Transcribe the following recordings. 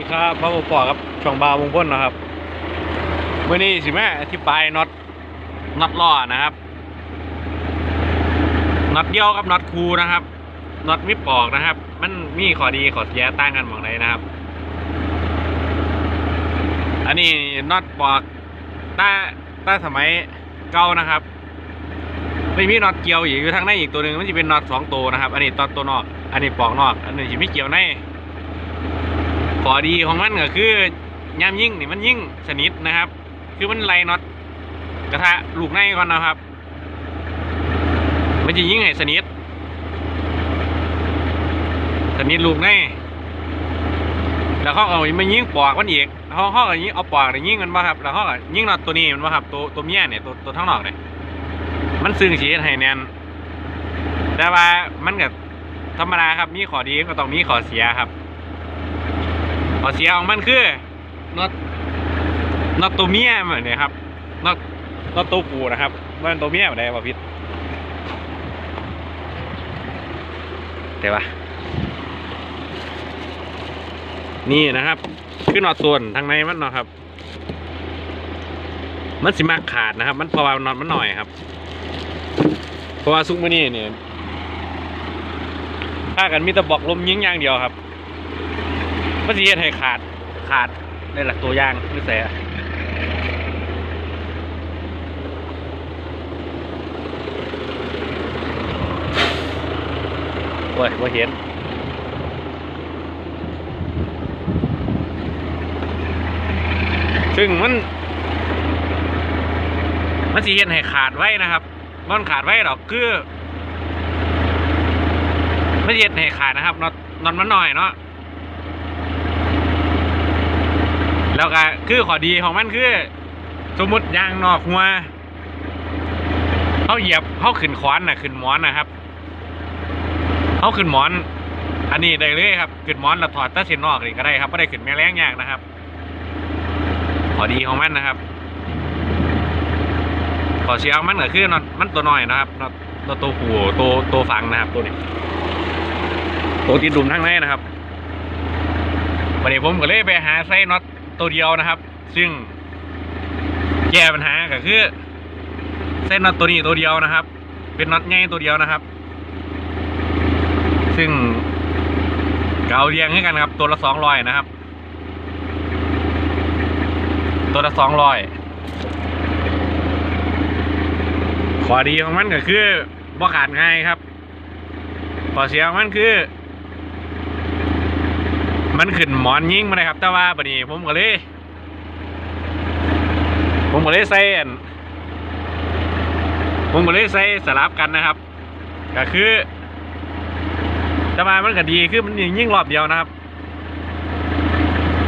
สวัสดีครับพ่อผมปอครับช่องบาววงพ้นนะครับเมื่อนี้สิแม่อธิบายน็อตน็อตล้อนะครับน็อตเดียวกับน็อตคูนะครับน็อตมิปอกนะครับ มันมีข้อดีข้อเสียต่างกันหมองไหนนะครับ อันนี้น็อตปอกต้าต้าสมัยเก่านะครับไม่มีน็อตเกี่ยวอยู่ทางในอีกตัวหนึ่งมันจะเป็นน็อตสองตัวนะครับ อันนี้ตอนตัวนอก อันนี้ปอกนอก อันนี้จะไม่เกี่ยวใน ข้อดีของมันก็คือยามยิ่งนี่มันยิ่งสนิทนะครับ คือมันไล่น็อตกระทะลูกในก่อนนะครับ มันจะยิ่งให้สนิทสนิทลูกในแล้วเขาเอาไมายิงปอกมันอีกเขาเขาก็ยิงเอาปอกเนี่ยยิงมันมาครับ แล้วเขาก็ยิ่งน็อตตัวนี้มันมาครับตัวตัวเมียเนี่ยตัวตัวทั้งนอกเนี่ยมันซึ่งสีให้แนนแต่ว่ามันก็ธรรมดาครับมีข้อดีก็ต้องมีข้อเสียครับ ข้อเสียของมันคือน็อตน็อตตัวเมียเหมือนเนี่ยครับน็อตน็อตตัวปูนะครับมันตัวเมียอะไรวะพิษเดี๋ยววะนี่นะครับคือน็อตส่วนทางในมันเนาะครับ มันสิมากขาดนะครับ มันเพราะว่าน็อตมันหน่อยครับ เพราะว่าซุกมานี่เนี่ยถ้ากันมีแตะบอกลมยิงอย่างเดียวครับ มันจะเฮ็ดให้ขาดขาดในหลักตัวย่างหรือแสโอ้ยว่าเห็นซึ่งมัน มันสิเฮ็ดให้ขาดไว้นะครับ มันขาดไว้ดอกคือ มันเฮ็ดให้ขาดนะครับนอนนอนมันหน่อยเนาะ แล้วก็คือข้อดีของมันคือ สมมุติยางนอกหัวเขาเหยียบเขาขึ้นขวานน่ะขึ้นหมอนนะครับเขาขึ้นหมอน อันนี้ได้เลยครับขึ้นหมอนแล้วถอดตะเส้นนอกนี่ก็ได้ครับไม่ได้ขึ้นแม่แรงยากนะครับข้อดีของมันนะครับข้อเสียของมันก็คือมันมันตัวน้อยนะครับน็อตตัวตัวหูตัวตัวฝังนะครับ ตัวนี้ตัวติดดุมทั้งในนะครับวันนี้ผมก็เลยไปหาไส้น็อต ตัวเดียวนะครับ ซึ่งแก้ปัญหาก็คือ เส้นน็อตตัวนี้ตัวเดียวนะครับ เป็นน็อตใหญ่ตัวเดียวนะครับ ซึ่งเกาเรียงให้กันครับ ตัวละสองร้อยนะครับ ตัวละสองร้อยข้อดีของมันก็คือบ่ขาดง่ายครับข้อเสียของมันคือ มันขึ้นหมอนยิ่งมาเลยครับ แต่ว่าบัดนี้ผมก็เลย ผมก็เลยใส่อันผมก็เลยใส่สลับกันนะครับ ก็คือแต่ว่ามันก็ดีคือมันยิ่งรอบเดียวนะครับ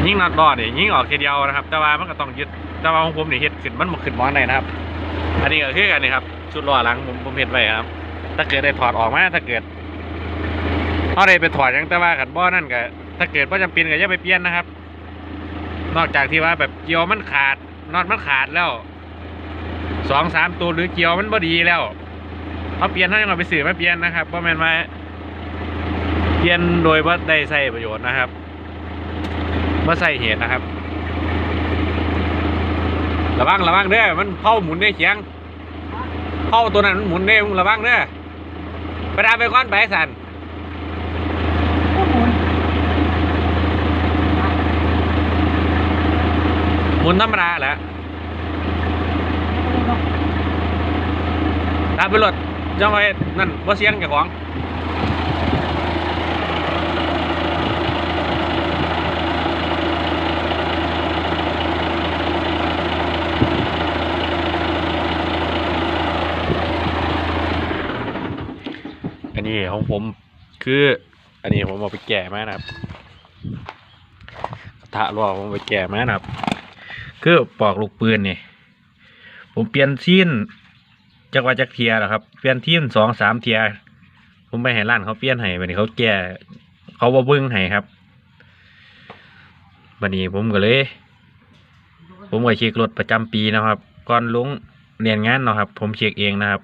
ยิ่งน็อตรอดเนี่ยยิ่งออกทีเดียวนะครับ แต่ว่ามันก็ต้องยึดแต่ว่าของผมเนี่ยเฮ็ดขึ้นมันบ่ขึ้นหมอนได้นะครับ อันนี้ก็คือกันนี่ครับชุดล้อหลังผมผมเฮ็ดไว้ครับ ถ้าเกิดได้ถอดออกมาถ้าเกิดเขาได้ไปถอดยังแต่ว่าขันบ่อนั่นก็ ถ้าเกิดว่าจำเป็นก็อย่าไปเปลี่ยนนะครับ นอกจากที่ว่าแบบเกียวมันขาดน็อตมันขาดแล้วสองสามตัวหรือเกียวมันบ่ดีแล้วเขาเปลี่ยนให้เราไปสื่อมาเปลี่ยนนะครับเพราะแม่นว่าเปลี่ยนโดยว่าได้ใส่ประโยชน์นะครับว่าใส่เหตุนะครับ ระวังระวังเด้อมันเผาหมุนได้เขียงเผาตัวนั้นมันหมุนได้มึงระวังเด้อไปดาไปก้อนไปสัน หมุนธรรมดาแหละตามไปรถจ้องไว้นั่นว่าเสียงเจ้าของอันนี้ของผมคือ อันนี้ผมเอาไปแก่มานะครับกระทะรอผมไปแก่มานะครับ คือปอกลูกปืนนี่ ผมเปลี่ยนซีนจักว่าจักเทียแหละครับ เปลี่ยนทีมสองสามเทีย ผมไปให้ร้านเขาเปลี่ยนให้บัดนี้เขาแก่เขาบ่เบิ้งให้ครับบัดนี้ผมก็เลย ผมก็เช็ครถประจำปีนะครับ ก่อนลงเรียนงานเนาะครับ ผมเช็คเองนะครับ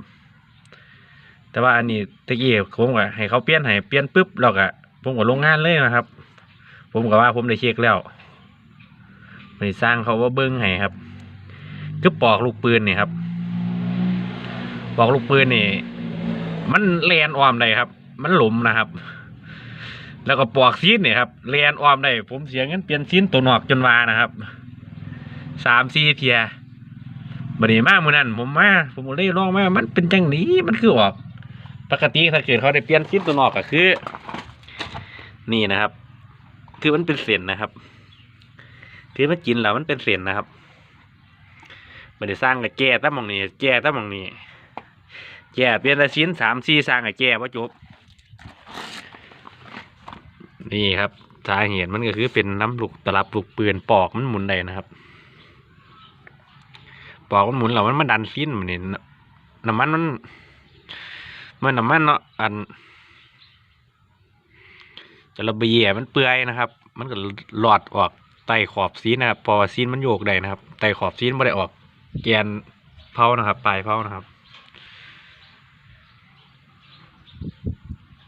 แต่ว่าอันนี้ตะกี้ผมก็ให้เขาเปลี่ยนให้เปลี่ยนปุ๊บแล้วก็ผมก็ลงงานเลยนะครับผผมก็ว่าผมได้เช็คแล้ว ไปสร้างเขาว่าเบิ้งให้ครับคือปอกลูกปืนเนี่ยครับ ปอกลูกปืนนี่ มันแลนออมได้ครับ มันหลุมนะครับ แล้วก็ปอกซีนเนี่ยครับแลนออมได้ผมเสียเงินเปลี่ยนซีนตัวนอกจนวานะครับสามสี่เทียบัดนี้มากมือนั้นผมมาผมเลยลองมามันเป็นจังนี้มันคือออก ปกติถ้าเกิดเขาได้เปลี่ยนซีนตัวนอกก็คือ นี่นะครับ คือมันเป็นเส้นนะครับ คือมันกินแล้วมันเป็นเส้นนะครับม่ได้สร้างกับแก่ตั้งมองนี้แก่ตั้งมองนี้แก่เปลี่ยนแต่ชิ้นสามสี่สร้างกับแก่ว่าจบนี่ครับสาเหตุมันก็คือเป็นน้ำลูกตลับลูกปืนปอกมันหมุนได้นะครับ ปอกมันหมุนแล้วมันมาดันฟินมันนี่น้ำมันมันมันน้ำมันเนาะอันจะระเบียมันเปื่อยนะครับ มันก็หลอดออก ไต่ขอบซีนนะครับพอซีนมันโยกได้นะครับไต่ขอบซีนไม่ได้ออกแกนเผานะครับ ปลายเผานะครับ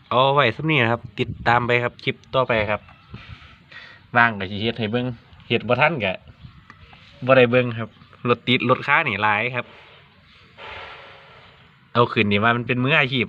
เอาไว้สักนี้นะครับ ติดตามไปครับคลิปต่อไปครับว่างกับชีเฮ็ดให้เบิ้งเฮ็ดบ่ทันกะบ่ได้เบิ้งครับรถติดรถค้านี่หลายครับ เอาขึ้นนี่ว่ามันเป็นมืออาชีพ